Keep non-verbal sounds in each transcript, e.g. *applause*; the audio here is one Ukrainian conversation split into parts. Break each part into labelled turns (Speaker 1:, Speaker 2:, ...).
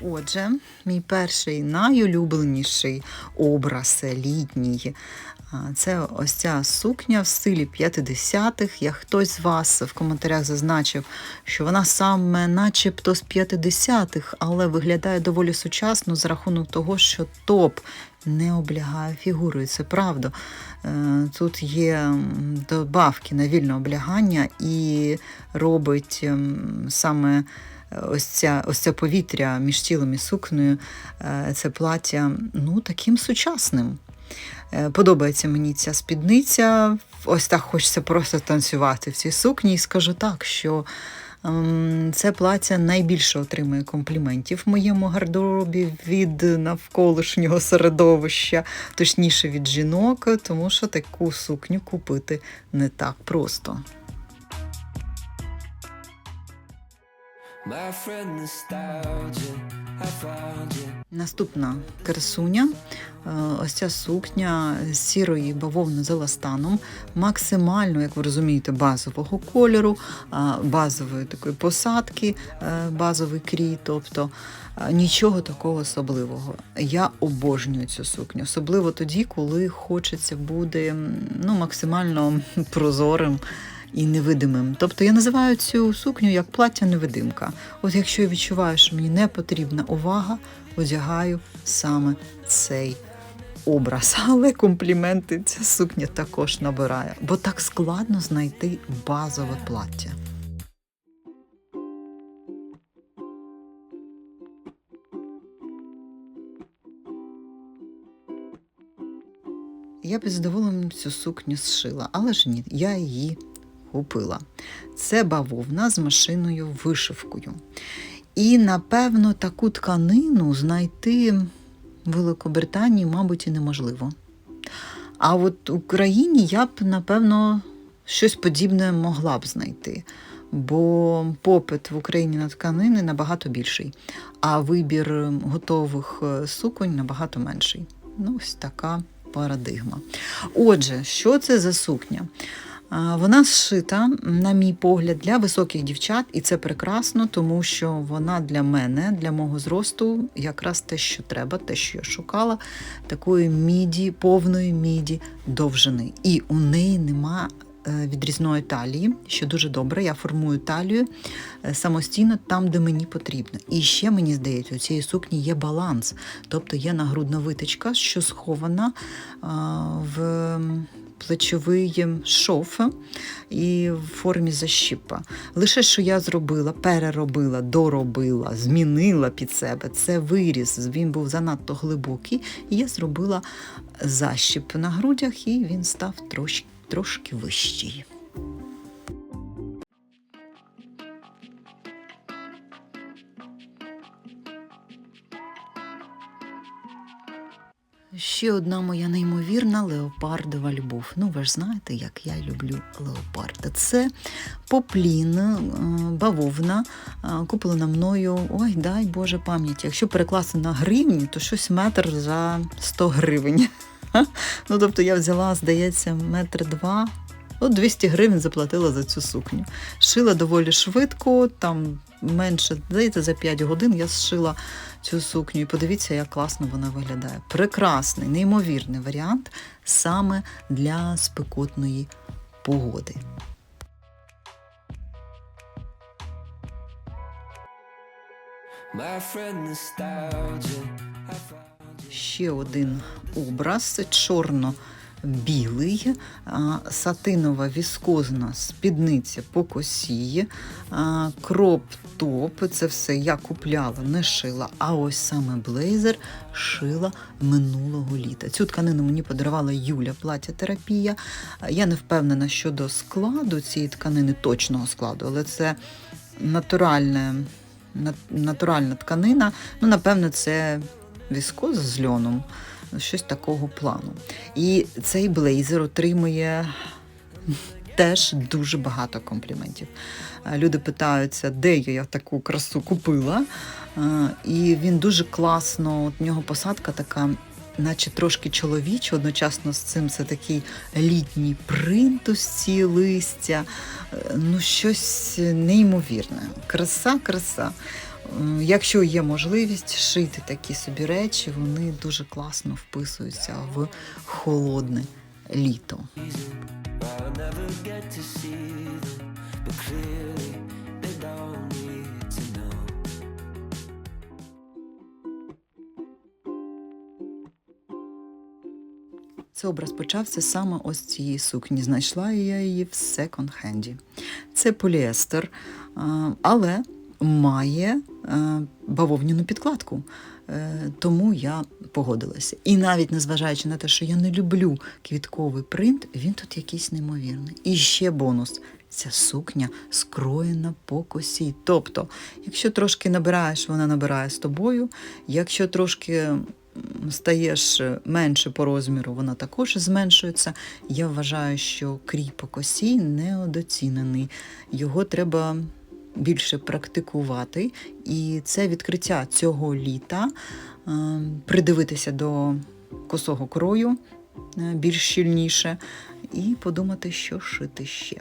Speaker 1: Отже, мій перший найулюбленіший образ літній. Це ось ця сукня в стилі 50-х. Як хтось з вас в коментарях зазначив, що вона саме начебто з 50-х, але виглядає доволі сучасно за рахунок того, що топ не облягає фігурою. Це правда. Е, Тут є добавки на вільне облягання і робить саме ось ця, ось це повітря між тілом і сукнею, е, це плаття ну, таким сучасним. Е, Подобається мені ця спідниця. Ось так хочеться просто танцювати в цій сукні. І скажу так, що ем, це плаття найбільше отримує компліментів в моєму гардеробі від навколишнього середовища, точніше від жінок, тому що таку сукню купити не так просто. Наступна красуня, е, ось ця сукня з сірої бавовни з еластаном, максимально, як ви розумієте, базового кольору, базової такої посадки, е, базовий крій, тобто е, нічого такого особливого. Я обожнюю цю сукню, особливо тоді, коли хочеться бути ну, максимально *laughs* прозорим. І невидимим. Тобто я називаю цю сукню як плаття невидимка. От якщо я відчуваю, що мені не потрібна увага, одягаю саме цей образ. *laughs* Але компліменти ця сукня також набирає, бо так складно знайти базове плаття. Я б із задоволенням цю сукню зшила, але ж ні, я її купила. Це бавовна з машиною вишивкою. І, напевно, таку тканину знайти в Великобританії, мабуть, і неможливо. А от в Україні я б, напевно, щось подібне могла б знайти, бо попит в Україні на тканини набагато більший, а вибір готових е, суконь набагато менший. Ну, ось така парадигма. Отже, що це за сукня? Вона зшита, на мій погляд, для високих дівчат, і це прекрасно, тому що вона для мене, для мого зросту, якраз те, що треба, те, що я шукала, такої міді, повної міді довжини. І у неї нема е, відрізної талії, що дуже добре. Я формую талію е, самостійно там, де мені потрібно. І ще мені здається, у цієї сукні є баланс, тобто є нагрудна витичка, що схована в плечовий шов і в формі защіпа. Лише що я зробила, переробила, доробила, змінила під себе. Це виріс. Він був занадто глибокий, і я зробила защіп на грудях, і він став трошки, трошки вищий. Ще одна моя неймовірна леопардова любов. Ну, ви ж знаєте, як я люблю леопарда. Це поплін, е, бавовна, е, куплена мною. Ой, дай Боже пам'ять. Якщо перекласти на гривні, то щось метр за 100 гривень. *laughs* Ну, тобто я взяла, здається, метр два. От 200 гривень заплатила за цю сукню. Шила доволі швидко, там менше, здається, за 5 годин я зшила цю сукню. І подивіться, як класно вона виглядає. Прекрасний, неймовірний варіант саме для спекотної погоди. Ще один образ чорно-білий, а, сатинова віскозна спідниця по косі, кроп-топ. Це все я купляла, не шила. А ось саме блейзер шила минулого літа. Цю тканину мені подарувала Юля плаття терапія. Я не впевнена щодо складу цієї тканини, точного складу, але це натуральне. Натуральна тканина, ну, напевно, це віскоз з льоном, щось такого плану. І цей блейзер отримує теж дуже багато компліментів. Е, Люди питаються, де я таку красу купила. Е, І він дуже класно, от в нього посадка така. Наче трошки чоловіча, одночасно з цим це такий літній принт ці листя, Е, ну щось неймовірне. Краса, краса. Якщо є можливість шити такі собі речі, вони дуже класно вписуються в холодне літо. Цей образ почався саме ось цієї сукні. Знайшла я її в секонд-хенді. Це поліестер, але має бавовняну підкладку. Е, Тому я погодилася. І навіть незважаючи на те, що я не люблю квітковий принт, він тут якийсь неймовірний. І ще бонус. Ця сукня скроєна по косі. Тобто, якщо трошки набираєш, вона набирає з тобою. Якщо трошки стаєш менше по розміру, вона також зменшується. Я вважаю, що крій по косі недоцінений. Його треба більше практикувати. І це відкриття цього літа е, придивитися до косого крою е, більш щільніше і подумати, що шити ще.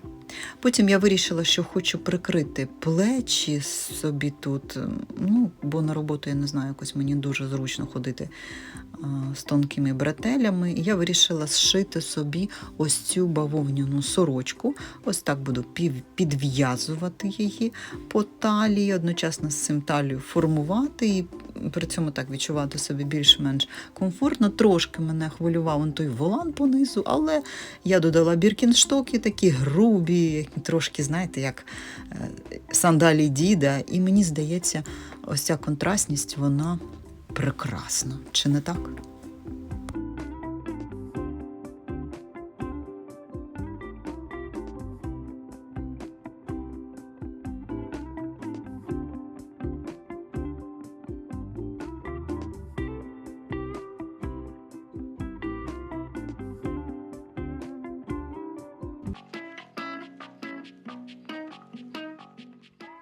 Speaker 1: Потім я вирішила, що хочу прикрити плечі собі тут, ну, бо на роботу я не знаю, якось мені дуже зручно ходити з тонкими бретелями. Я вирішила зшити собі ось цю бавовняну сорочку. Ось так буду підв'язувати її по талії, одночасно з цим талію формувати при цьому так відчувати себе більш-менш комфортно. Трошки мене хвилював он той волан понизу, але я додала біркінштоки такі грубі, трошки, знаєте, як е, сандалі діда. І мені здається, ось ця контрастність, вона прекрасна. Чи не так?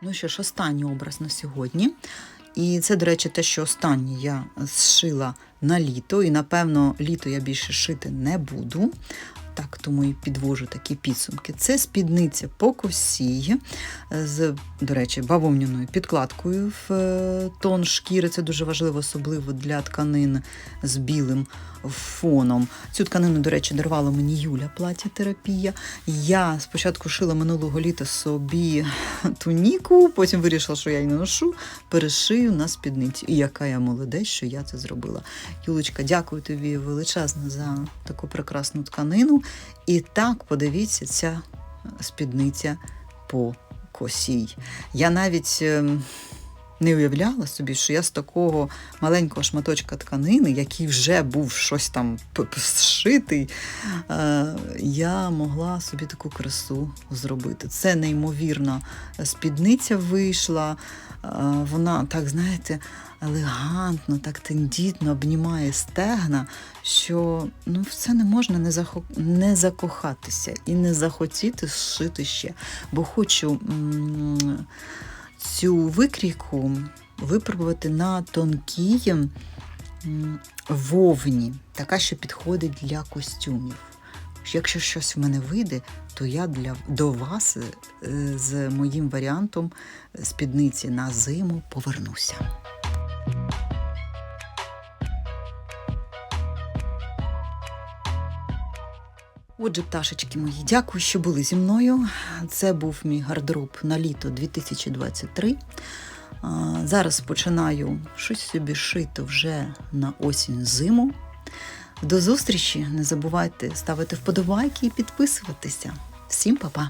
Speaker 1: Ну що ж, останній образ на сьогодні. І це, до речі, те, що останнє я зшила на літо, і напевно літо я більше шити не буду. Так, тому і підвожу такі підсумки. Це спідниця по косі з, до речі, бавовняною підкладкою в е, тон шкіри. Це дуже важливо, особливо для тканин з білим фоном. Цю тканину, до речі, дарувала мені Юля плаття терапія. Я спочатку шила минулого літа собі туніку, потім вирішила, що я її не ношу, перешию на спідницю. І яка я молодець, що я це зробила. Юлечка, дякую тобі величезно за таку прекрасну тканину. І так, подивіться, ця спідниця по косій. Я навіть. Не уявляла собі, що я з такого маленького шматочка тканини, який вже був щось там зшитий, е, я могла собі таку красу зробити. Це неймовірна спідниця вийшла. е, Вона так, знаєте, елегантно, так тендітно обнімає стегна, що ну, в це не можна не, захо... не закохатися і не захотіти зшити ще. Бо хочу м- цю викрійку випробувати на тонкій вовні, така, що підходить для костюмів. Якщо щось в мене вийде, то я для, до вас е, з моїм варіантом спідниці на зиму повернуся. Отже, пташечки мої, дякую, що були зі мною. Це був мій гардероб на літо 2023. Зараз починаю щось собі шити вже на осінь зиму. До зустрічі! Не забувайте ставити вподобайки і підписуватися. Всім па-па!